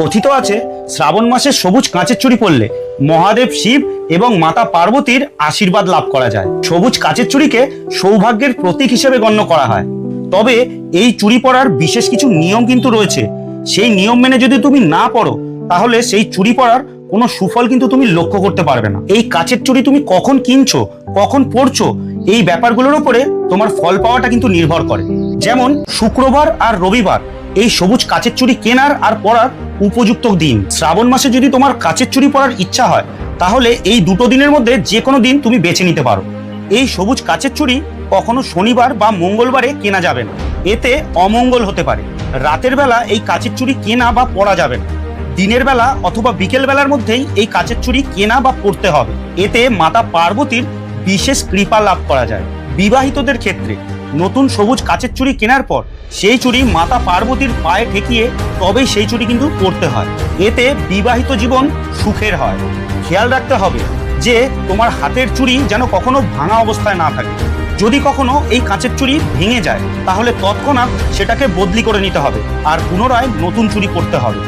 কথিত আছে, শ্রাবণ মাসে সবুজ কাঁচের চুড়ি পরলে মহাদেব শিব এবং মাতা পার্বতীর আশীর্বাদ লাভ করা যায়। সবুজ কাঁচের চুড়িকে সৌভাগ্যের প্রতীক হিসেবে গণ্য করা হয়। তবে এই চুড়ি পরার বিশেষ কিছু নিয়ম কিন্তু রয়েছে। সেই নিয়ম মেনে যদি তুমি না পড়ো, তাহলে সেই চুড়ি পরার কোনো সুফল কিন্তু তুমি লক্ষ্য করতে পারবে না। এই কাচের চুড়ি তুমি কখন কিনছো, কখন পড়ছো, এই ব্যাপারগুলোর উপরে তোমার ফল পাওয়াটা কিন্তু নির্ভর করে। যেমন শুক্রবার আর রবিবার, এই সবুজ কাচের চুড়ি কেনার আর পরার উপযুক্ত দিন। শ্রাবণ মাসে যদি তোমার কাচের চুড়ি পরার ইচ্ছা হয়, তাহলে এই দুটো দিনের মধ্যে যে কোনো দিন তুমি বেছে নিতে পারো। এই সবুজ কাচের চুড়ি কখনো শনিবার বা মঙ্গলবারে কেনা যাবে না। এতে অমঙ্গল হতে পারে। রাতের বেলা এই কাচের চুড়ি কেনা বা পরা যাবে না। দিনের বেলা অথবা বিকেল বেলার মধ্যেই এই কাচের চুড়ি কেনা বা পরতে হবে। এতে মাতা পার্বতীর বিশেষ কৃপা লাভ করা যায়। বিবাহিতদের ক্ষেত্রে নতুন সবুজ কাচের চুড়ি কেনার পর, সেই চুড়ি মাতা পার্বতীর পায়ে ঠেকিয়ে তবেই সেই চুড়ি কিন্তু পরতে হয়। এতে বিবাহিত জীবন সুখের হয়। খেয়াল রাখতে হবে যে, তোমার হাতের চুড়ি যেন কখনো ভাঙা অবস্থায় না থাকে। যদি কখনো এই কাঁচের চুড়ি ভেঙে যায়, তাহলে তৎক্ষণাৎ সেটাকে বদলি করে নিতে হবে। আর পুনরায় নতুন চুড়ি করতে হবে।